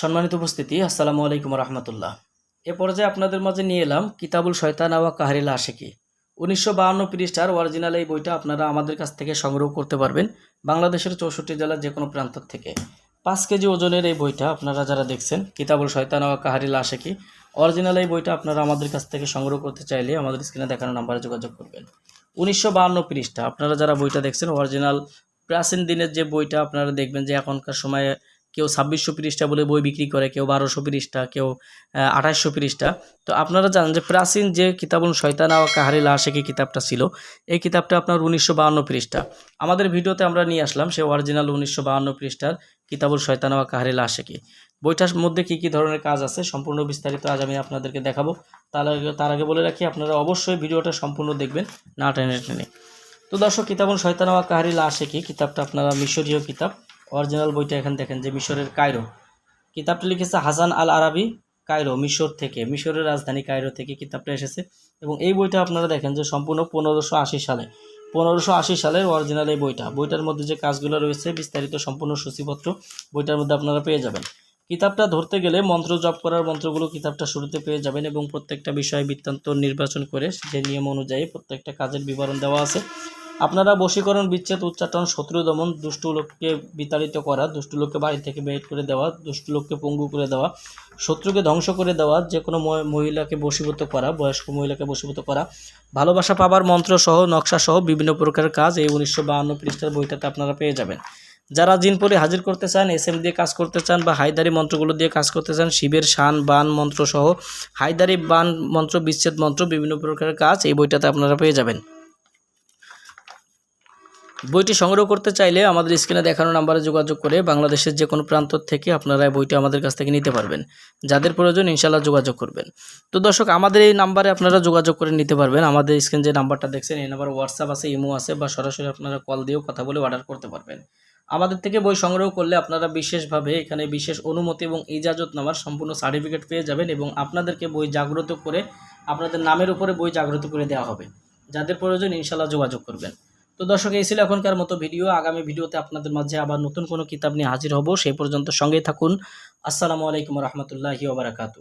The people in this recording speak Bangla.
সম্মানিত উপস্থিতি, আসসালামু আলাইকুম রহমতুল্লাহ। এ পর্যায়ে আপনাদের মাঝে নিয়ে এলাম কিতাবুল শয়তান আওয়া কাহারিল আশেকি। উনিশশো বাহান্ন পৃষ্ঠার অরিজিনাল এই বইটা আপনারা আমাদের কাছ থেকে সংগ্রহ করতে পারবেন বাংলাদেশের চৌষট্টি জেলার যে কোনো প্রান্ত থেকে। পাঁচ কেজি ওজনের এই বইটা আপনারা যারা দেখছেন, কিতাবুল শয়তান আওয়া কাহারিল আশেকি অরিজিনাল এই বইটা আপনারা আমাদের কাছ থেকে সংগ্রহ করতে চাইলে আমাদের স্ক্রিনে দেখানো নাম্বারে যোগাযোগ করবেন। উনিশশো বাহান্ন পৃষ্ঠা, আপনারা যারা বইটা দেখছেন অরিজিনাল প্রাচীন দিনের যে বইটা আপনারা দেখবেন যে এখনকার সময়ে কেউ ছাব্বিশশো পৃষ্ঠা বলে বই বিক্রি করে, কেউ বারোশো পৃষ্ঠা, কেউ আঠাশশো পৃষ্ঠা। তো আপনারা জানেন যে প্রাচীন যে কিতাবুল শয়তানা ও কাহারি লাশেকি কিতাবটা ছিল, এই কিতাবটা আপনার উনিশশো বাহান্ন পৃষ্ঠা। আমাদের ভিডিওতে আমরা নিয়ে আসলাম সে অরিজিনাল উনিশশো বাহান্ন পৃষ্ঠার কিতাবুল শয়তানা ও কাহারি লাশেকি বইটার মধ্যে কী কী ধরনের কাজ আছে সম্পূর্ণ বিস্তারিত আজ আমি আপনাদেরকে দেখাবো। তার আগে তার আগে বলে রাখি, আপনারা অবশ্যই ভিডিওটা সম্পূর্ণ দেখবেন, না টেনে টেনে। তো দর্শক, কিতাবুল শয়তানা ও কাহারি লাশেকি কিতাবটা আপনারা মিশরীয় কিতাব অরিজিনাল বইটা এখানে দেখেন যে মিশরের কায়রো। কিতাবটা লিখেছে হাসান আল আরাবি কায়রো, মিশর থেকে, মিশরের রাজধানী কায়রো থেকে কিতাবটা এসেছে। এবং এই বইটা আপনারা দেখেন যে সম্পূর্ণ পনেরোশো সালে, পনেরোশো আশি সালের অরিজিনাল এই বইটা। বইটার মধ্যে যে কাজগুলো রয়েছে, বিস্তারিত সম্পূর্ণ সূচিপত্র বইটার মধ্যে আপনারা পেয়ে যাবেন। কিতাবটা ধরতে গেলে মন্ত্র জপ করার মন্ত্রগুলো কিতাবটা শুরুতে পেয়ে যাবেন এবং প্রত্যেকটা বিষয় বৃত্তান্ত নির্বাচন করে যে নিয়ম অনুযায়ী প্রত্যেকটা কাজের বিবরণ দেওয়া আছে। আপনারা বশীকরণ, বিচ্ছেদ, উচ্চাটন, শত্রু দমন, দুষ্টু লোককে বিতাড়িত করা, দুষ্টু লোককে বাড়ি থেকে বের করে দেওয়া, দুষ্টু লোককে পঙ্গু করে দেওয়া, শত্রুকে ধ্বংস করে দেওয়া, যে কোনো মহিলাকে বশীভূত করা, বয়স্ক মহিলাকে বশীভূত করা, ভালোবাসা পাবার মন্ত্র সহ, নকশা সহ বিভিন্ন প্রকারের কাজ এই উনিশশো বাহান্ন পৃষ্ঠার বইটাতে আপনারা পেয়ে যাবেন। যারা জিনপরি হাজির করতে চান এস এম দিয়ে কাজ করতে চান বা হায়দারি মন্ত্রগুলো দিয়ে কাজ করতে চান, শিবের শান, বান মন্ত্র সহ, হায়দারি বান মন্ত্র, বিচ্ছেদ মন্ত্র, বিভিন্ন প্রকারের কাজ এই বইটাতে আপনারা পেয়ে যাবেন। বইটি সংগ্রহ করতে চাইলে আমাদের স্ক্রিনে দেখানো নাম্বারে যোগাযোগ করে বাংলাদেশের যে কোনো প্রান্ত থেকে আপনারা বইটি আমাদের কাছ থেকে নিতে পারবেন। যাদের প্রয়োজন ইনশাল্লাহ যোগাযোগ করবেন। তো দর্শক, আমাদের এই নাম্বারে আপনারা যোগাযোগ করে নিতে পারবেন। আমাদের স্ক্রিন যে নাম্বারটা দেখছেন, এই নাম্বার হোয়াটসঅ্যাপ আছে, ইমো আছে বা সরাসরি আপনারা কল দিয়েও কথা বলে অর্ডার করতে পারবেন। আমাদের থেকে বই সংগ্রহ করলে আপনারা বিশেষভাবে এখানে বিশেষ অনুমতি এবং ইজাজত নামার সম্পূর্ণ সার্টিফিকেট পেয়ে যাবেন এবং আপনাদেরকে বই জাগ্রত করে আপনাদের নামের উপরে বই জাগ্রত করে দেওয়া হবে। যাদের প্রয়োজন ইনশাল্লাহ যোগাযোগ করবেন। তো দর্শক, এই ছিল এখনকার মতো ভিডিও। আগামী ভিডিওতে আপনাদের মাঝে আবার নতুন কোনো কিতাব নিয়ে হাজির হব। সেই পর্যন্ত সঙ্গেই থাকুন। আসসালামু আলাইকুম রহমতুল্লাহি ওবরাকাতু